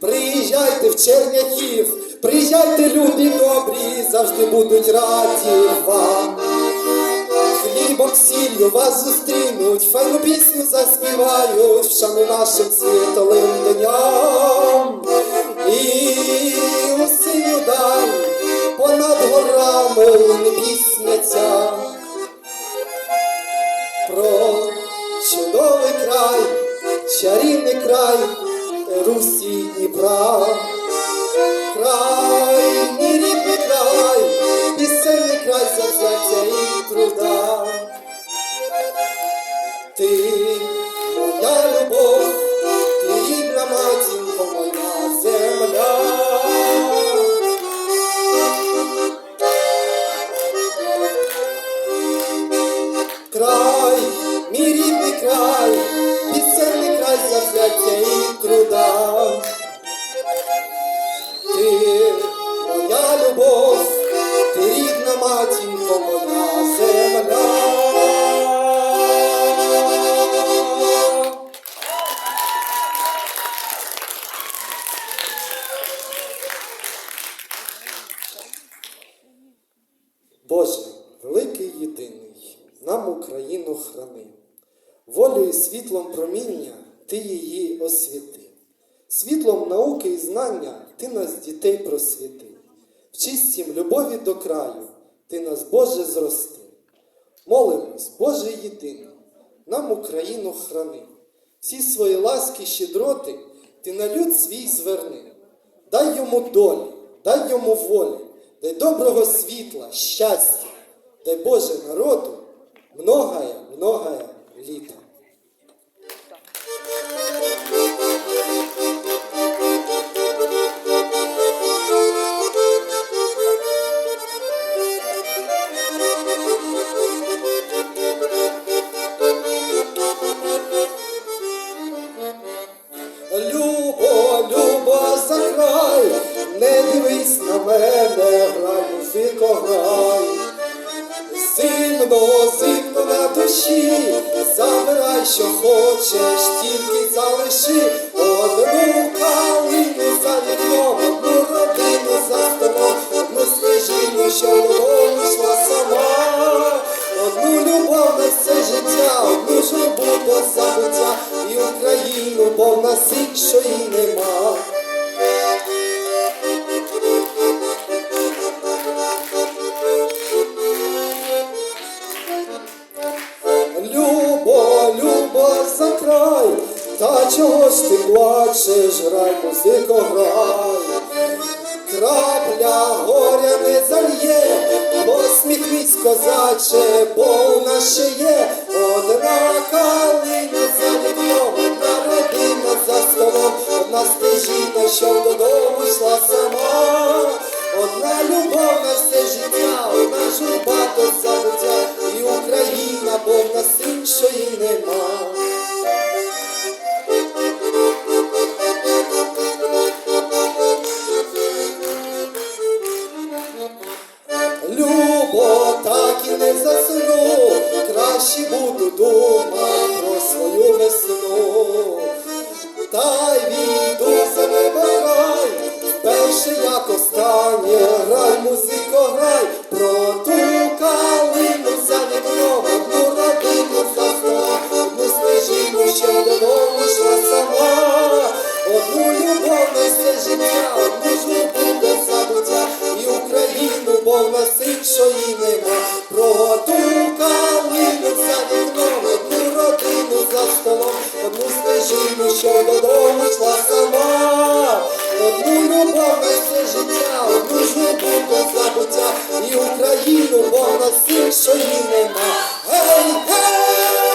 Приїжджайте в Черняків, приїжджайте, люди добрі, завжди будуть раді вам. Хлібом сіллю вас зустрінуть, файну пісню заспівають, в шану нашим світовим дням. Дніпра. Край, мій рідний край, пісенний край завзяття і труда. Ти Боже, великий єдиний, нам Україну храни. Волею і світлом проміння ти її освіти. Світлом науки і знання ти нас, дітей, просвіти. В чистім любові до краю ти нас, Боже, зрости. Молимось, Боже єдиний, нам Україну храни. Всі свої ласки, щедроти ти на люд свій зверни. Дай йому долі, дай йому волі, дай доброго світла, щастя, дай Боже народу многое, многое літа. Любо, любо, закрай, не дивись на мене, грай, музико, грай. Зимно, зимно на душі, забирай, що хочеш, тільки залиши одну калину за вікном, одну родину за столом, одну стежину, що додому йшла сама, одну любов на все життя, одну журбу до забуття, і Україну, бо в нас іншої нема. Та чого ж ти плачеш, грай, музико, грай. Крапля горя не зальє, посміхнись, козаче, бо у нас ще є. Одна калина за вікном, одна родина за столом, одна стежина, що додому йшла сама, одна любов на все життя, одна журба до буду про свою весну. Та й війду за небо грай, перше як останнє, грай, музико, грай, про ту калину за вікном, одну родину за столом, одну стежину, що додому йшла сама, одну любов все життя, одну журбу без забуття, і Україну, бо в нас іншої нема, любов на все життя, одну журбу до забуття, і Україну, бо в що її нема. Гей, гей!